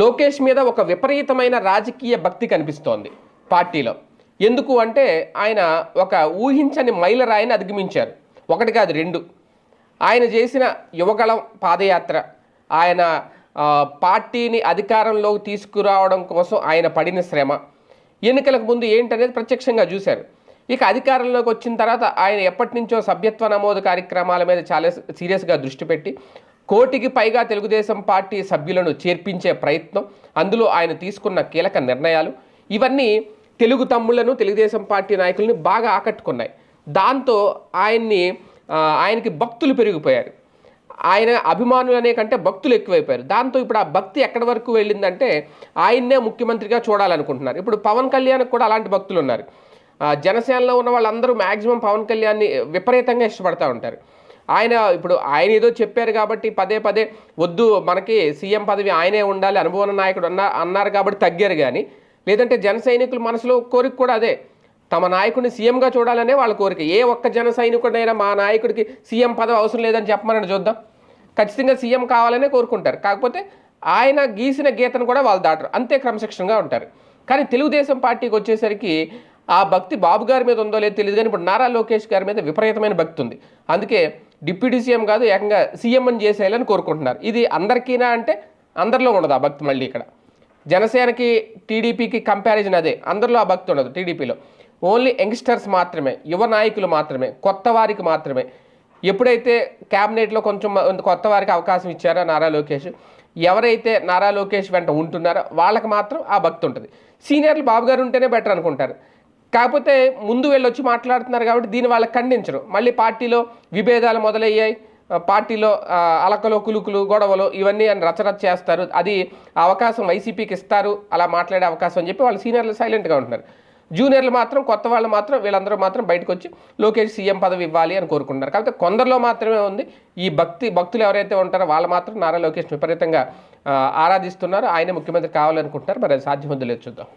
లోకేష్ మీద ఒక విపరీతమైన రాజకీయ భక్తి కనిపిస్తోంది పార్టీలో. ఎందుకు అంటే ఆయన ఒక ఊహించని మైలరాయిని అధిగమించారు. ఒకటి కాదు రెండు. ఆయన చేసిన యువగళం పాదయాత్ర ఆయన పార్టీని అధికారంలోకి తీసుకురావడం కోసం ఆయన పడిన శ్రమ. ఎన్నికలకు ముందు ఏంటనేది ప్రత్యక్షంగా చూశారు. ఇక అధికారంలోకి వచ్చిన తర్వాత ఆయన ఎప్పటి నుంచో సభ్యత్వ నమోదు కార్యక్రమాల మీద చాలా సీరియస్గా దృష్టి పెట్టి కోటికి పైగా తెలుగుదేశం పార్టీ సభ్యులను చేర్పించే ప్రయత్నం అందులో ఆయన తీసుకున్న కీలక నిర్ణయాలు. ఇవన్నీ తెలుగు తమ్ముళ్ళను తెలుగుదేశం పార్టీ నాయకుల్ని బాగా ఆకట్టుకున్నాయి. దాంతో ఆయన్ని ఆయనకి భక్తులు పెరిగిపోయారు. ఆయన అభిమానులు అనే కంటే భక్తులు ఎక్కువైపోయారు. దాంతో ఇప్పుడు ఆ భక్తి ఎక్కడి వరకు వెళ్ళిందంటే ఆయన్నే ముఖ్యమంత్రిగా చూడాలనుకుంటున్నారు. ఇప్పుడు పవన్ కళ్యాణ్కి కూడా అలాంటి భక్తులు ఉన్నారు. జనసేనలో ఉన్న వాళ్ళందరూ మ్యాక్సిమం పవన్ కళ్యాణ్ని విపరీతంగా ఇష్టపడతా ఉంటారు. ఆయన ఇప్పుడు ఆయన ఏదో చెప్పారు కాబట్టి పదే పదే వద్దు మనకి సీఎం పదవి ఆయనే ఉండాలి అనుభవం నాయకుడు అన్న అన్నారు కాబట్టి తగ్గారు కానీ లేదంటే జన సైనికుల మనసులో కోరిక కూడా అదే. తమ నాయకుడిని సీఎంగా చూడాలనే వాళ్ళ కోరిక. ఏ ఒక్క జన సైనికుడైనా మా నాయకుడికి సీఎం పదవి అవసరం లేదని చెప్పమని చూద్దాం. ఖచ్చితంగా సీఎం కావాలనే కోరుకుంటారు. కాకపోతే ఆయన గీసిన గీతను కూడా వాళ్ళు దాటరు. అంతే క్రమశిక్షణగా ఉంటారు. కానీ తెలుగుదేశం పార్టీకి వచ్చేసరికి ఆ భక్తి బాబు గారి మీద ఉందో లేదో తెలియదు కానీ ఇప్పుడు నారా లోకేష్ గారి మీద విపరీతమైన భక్తి ఉంది. అందుకే డిప్యూటీ సీఎం కాదు ఏకంగా సీఎం అని చేసేయాలని కోరుకుంటున్నారు. ఇది అందరికీనా అంటే అందరిలో ఉండదు ఆ భక్తి మళ్ళీ ఇక్కడ. జనసేనకి టీడీపీకి కంపారిజన్ అదే. అందరిలో ఆ భక్తి ఉండదు టీడీపీలో. ఓన్లీ యంగ్స్టర్స్ మాత్రమే యువ నాయకులు మాత్రమే కొత్త వారికి మాత్రమే. ఎప్పుడైతే క్యాబినెట్లో కొంచెం కొత్త వారికి అవకాశం ఇచ్చారో నారా లోకేష్ ఎవరైతే నారా లోకేష్ వెంట ఉంటున్నారో వాళ్ళకి మాత్రం ఆ భక్తి ఉంటుంది. సీనియర్లు బాబు గారు ఉంటేనే బెటర్ అనుకుంటారు. కాకపోతే ముందు వెళ్ళొచ్చి మాట్లాడుతున్నారు కాబట్టి దీన్ని వాళ్ళకి ఖండించరు. మళ్ళీ పార్టీలో విభేదాలు మొదలయ్యాయి. పార్టీలో అలకలు కులుకులు గొడవలు ఇవన్నీ అని రచరచ చేస్తారు. అది అవకాశం వైసీపీకి ఇస్తారు. అలా మాట్లాడే అవకాశం అని చెప్పి వాళ్ళు సీనియర్లు సైలెంట్గా ఉంటున్నారు. జూనియర్లు మాత్రం కొత్త వాళ్ళు మాత్రం వీళ్ళందరూ మాత్రం బయటకు వచ్చి లోకేష్ సీఎం పదవి ఇవ్వాలి అని కోరుకుంటున్నారు. కాకపోతే కొందరిలో మాత్రమే ఉంది. ఈ భక్తి భక్తులు ఎవరైతే ఉంటారో వాళ్ళు మాత్రం నారా లోకేష్ విపరీతంగా ఆరాధిస్తున్నారు. ఆయన ముఖ్యమంత్రి కావాలనుకుంటున్నారు. మరి అది సాధ్యమవుతుందో చూద్దాం.